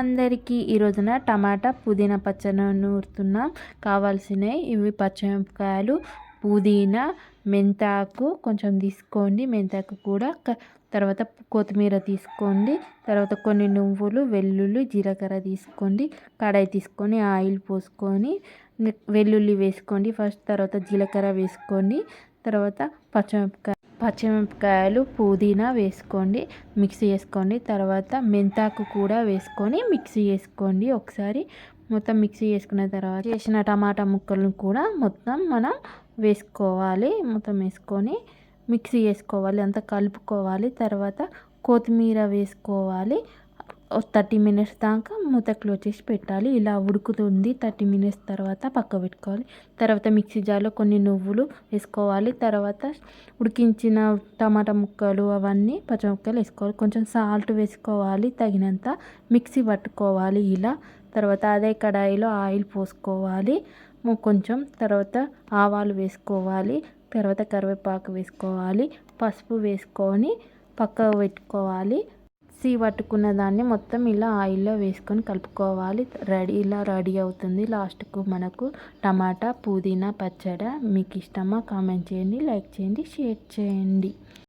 అందరికీ ఈ రోజున టమాటా పుదీనా పచ్చడి నూరుతున్నాం. కావాల్సినవి ఇవి పచ్చిమిరపకాయలు పుదీనా మెంతాకు కొంచెం తీసుకోండి. మెంతాకు కూడా తర్వాత కొత్తిమీర తీసుకోండి. తర్వాత కొన్ని నువ్వులు వెల్లుల్లి జీలకర్ర తీసుకోండి. కడాయి తీసుకొని ఆయిల్ పోసుకొని వెల్లుల్లి వేసుకోండి. ఫస్ట్ తర్వాత జీలకర్ర వేసుకోండి. తర్వాత పచ్చిమిరపకాయ పచ్చిమిరపకాయలు పుదీనా వేసుకోండి మిక్సీ చేసుకోండి తర్వాత మెంతాకు కూడా వేసుకొని మిక్సీ వేసుకోండి ఒకసారి. మొత్తం మిక్సీ చేసుకున్న తర్వాత చేసిన టమాటా ముక్కలను కూడా మొత్తం మనం వేసుకోవాలి. మొత్తం వేసుకొని మిక్సీ చేసుకోవాలి అంతా కలుపుకోవాలి. తర్వాత కొత్తిమీర వేసుకోవాలి. థర్టీ మినిట్స్ దాకా మూత క్లోజ్ చేసి పెట్టాలి. ఇలా ఉడుకుతుంది. థర్టీ మినిట్స్ తర్వాత పక్క పెట్టుకోవాలి. తర్వాత మిక్సీ జార్లో కొన్ని నువ్వులు వేసుకోవాలి. తర్వాత ఉడికించిన టమాటా ముక్కలు అవన్నీ పచ్చిమిరపకాయలు వేసుకోవాలి. కొంచెం సాల్ట్ వేసుకోవాలి. తగినంత మిక్సీ పట్టుకోవాలి ఇలా. తర్వాత అదే కడాయిలో ఆయిల్ పోసుకోవాలి. కొంచెం తర్వాత ఆవాలు వేసుకోవాలి. తర్వాత కరివేపాకు వేసుకోవాలి. పసుపు వేసుకొని పక్కకు పెట్టుకోవాలి. మిక్సీ పట్టుకున్న దాన్ని మొత్తం ఇలా ఆయిల్లో వేసుకొని కలుపుకోవాలి. రెడీ ఇలా రెడీ అవుతుంది లాస్ట్కు మనకు టమాటా పుదీనా పచ్చడి. మీకు ఇష్టమా కామెంట్ చేయండి లైక్ చేయండి షేర్ చేయండి.